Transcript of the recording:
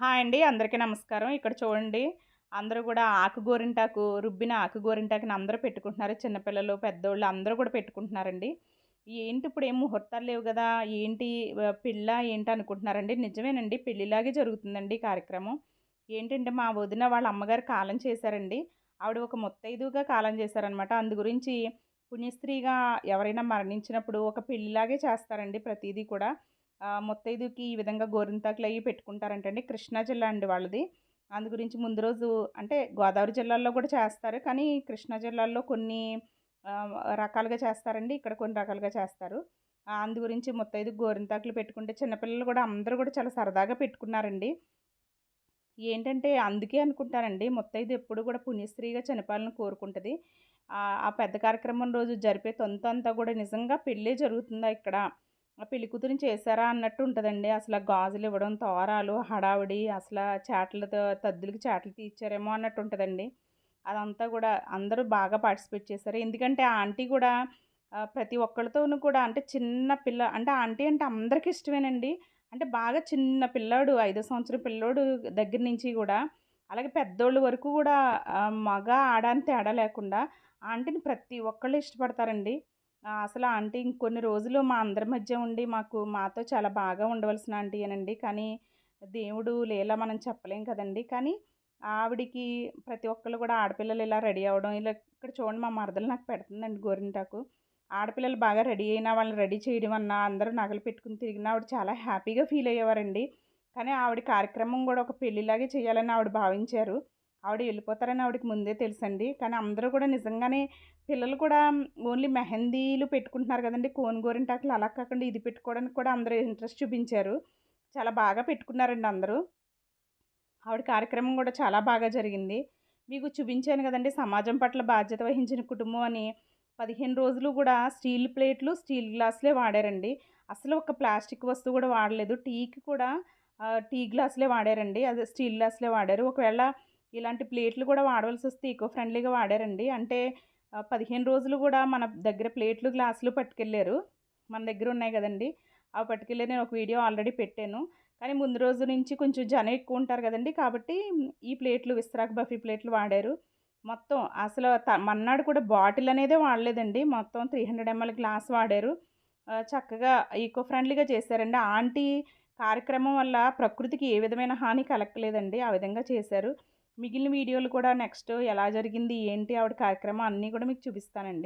Hi అండి. అందరికీ నమస్కారం. ఇక్కడ చూడండి అందరూ కూడా ఆకు గోరింటాకు రుబ్బిన ఆకు గోరింటాకుని అందరూ పెట్టుకుంటున్నారు. చిన్నపిల్లలు పెద్దోళ్ళు అందరూ కూడా పెట్టుకుంటున్నారండి. ఏంటి ఇప్పుడు ఏం ముహూర్తాలు లేవు కదా ఏంటి పిల్ల ఏంటి అనుకుంటున్నారండి? నిజమేనండి పెళ్ళిలాగే జరుగుతుందండి కార్యక్రమం. ఏంటంటే మా వదిన వాళ్ళ అమ్మగారు కాలం చేశారండి. ఆవిడ ఒక ముత్తైదుగా కాలం చేశారనమాట అందు గురించి పుణ్యస్త్రీగా ఎవరైనా మరణించినప్పుడు ఒక పెళ్ళిలాగే చేస్తారండి ప్రతిదీ కూడా. ముత్తైదుకి ఈ విధంగా గోరింతాకులు అవి పెట్టుకుంటారంటండి. కృష్ణా జిల్లా అండి వాళ్ళది. అందు గురించి ముందు రోజు అంటే గోదావరి జిల్లాల్లో కూడా చేస్తారు. కానీ కృష్ణా జిల్లాల్లో కొన్ని రకాలుగా చేస్తారండి. ఇక్కడ కొన్ని రకాలుగా చేస్తారు. అందు గురించి ముత్తైదు గోరింతాకులు పెట్టుకుంటే చిన్నపిల్లలు కూడా అందరూ కూడా చాలా సరదాగా పెట్టుకున్నారండి. ఏంటంటే అందుకే అనుకుంటానండి. ముత్తైదు ఎప్పుడు కూడా పుణ్యశ్రీగా చనిపోవాలని కోరుకుంటుంది. ఆ పెద్ద కార్యక్రమం రోజు జరిపే తొంత అంతా కూడా నిజంగా పెళ్ళే జరుగుతుందా ఇక్కడ? పెళ్ళి కూతురిని చేశారా అన్నట్టు ఉంటుందండి. అసలు గాజులు ఇవ్వడం తోరాలు హడావిడి అసలు చేటలతో తద్దులకి చేటలు తీర్చారేమో అన్నట్టు ఉంటుందండి. అదంతా కూడా అందరూ బాగా పార్టిసిపేట్ చేశారు. ఎందుకంటే ఆ ఆంటీ కూడా ప్రతి ఒక్కరితోనూ కూడా అంటే చిన్న పిల్ల అంటే ఆంటీ అంటే అందరికీ ఇష్టమేనండి. అంటే బాగా చిన్న పిల్లాడు ఐదో సంవత్సరం పిల్లోడు దగ్గర నుంచి కూడా అలాగే పెద్దోళ్ళ వరకు కూడా మగ ఆడ అని తేడా లేకుండా ఆంటీని ప్రతి ఒక్కళ్ళు ఇష్టపడతారండి. అసలు ఆంటీ ఇంకొన్ని రోజులు మా అందరి మధ్య ఉండి మాకు మాతో చాలా బాగా ఉండవలసిన ఆంటీ అనండి కానీ దేవుడు లేలా మనం చెప్పలేం కదండి. కానీ ఆవిడికి ప్రతి ఒక్కళ్ళు కూడా ఆడపిల్లలు ఇలా రెడీ అవ్వడం ఇలా ఇక్కడ చూడండి మా మరదలు నాకు పెడుతుందండి గోరింటాకు. ఆడపిల్లలు బాగా రెడీ అయినా వాళ్ళని రెడీ చేయడం అన్నా అందరూ నగలు పెట్టుకుని తిరిగినా ఆవిడ చాలా హ్యాపీగా ఫీల్ అయ్యేవారండి. కానీ ఆవిడ కార్యక్రమం కూడా ఒక పెళ్ళిలాగే చేయాలని ఆవిడ భావించారు. ఆవిడ వెళ్ళిపోతారని ఆవిడకి ముందే తెలుసండి. కానీ అందరూ కూడా నిజంగానే పిల్లలు కూడా ఓన్లీ మెహందీలు పెట్టుకుంటున్నారు కదండి. కోన్ గోరింటాకులు అలా కాకుండా ఇది పెట్టుకోవడానికి కూడా అందరూ ఇంట్రెస్ట్ చూపించారు. చాలా బాగా పెట్టుకున్నారండి అందరూ. ఆవిడ కార్యక్రమం కూడా చాలా బాగా జరిగింది. మీకు చూపించాను కదండి సమాజం పట్ల బాధ్యత వహించిన కుటుంబం అని. పదిహేను రోజులు కూడా స్టీల్ ప్లేట్లు స్టీల్ గ్లాసులే వాడారండి. అసలు ఒక ప్లాస్టిక్ వస్తువు కూడా వాడలేదు. టీకి కూడా టీ గ్లాసులే వాడారండి. అదే స్టీల్ గ్లాసులే వాడారు. ఒకవేళ ఇలాంటి ప్లేట్లు కూడా వాడవలసి వస్తే ఈకో ఫ్రెండ్లీగా వాడారండి. అంటే పదిహేను రోజులు కూడా మన దగ్గర ప్లేట్లు గ్లాసులు పట్టుకెళ్ళారు. మన దగ్గర ఉన్నాయి కదండి. అవి పట్టుకెళ్ళి నేను ఒక వీడియో ఆల్రెడీ పెట్టాను. కానీ ముందు రోజు నుంచి కొంచెం జనం ఎక్కువ ఉంటారు కదండి. కాబట్టి ఈ ప్లేట్లు విస్తరాకు బఫీ ప్లేట్లు వాడారు. మొత్తం అసలు త- మన్నాడు కూడా బాటిల్ అనేదే వాడలేదండి. మొత్తం త్రీ హండ్రెడ్ ఎంఎల్ గ్లాస్ వాడారు. చక్కగా ఈకో ఫ్రెండ్లీగా చేశారండి. ఆంటీ కార్యక్రమం వల్ల ప్రకృతికి ఏ విధమైన హాని కలగలేదండి. ఆ విధంగా చేశారు. మిగిలిన వీడియోలు కూడా నెక్స్ట్ ఎలా జరిగింది ఏంటి ఆవిడ కార్యక్రమం అన్నీ కూడా మీకు చూపిస్తానండి.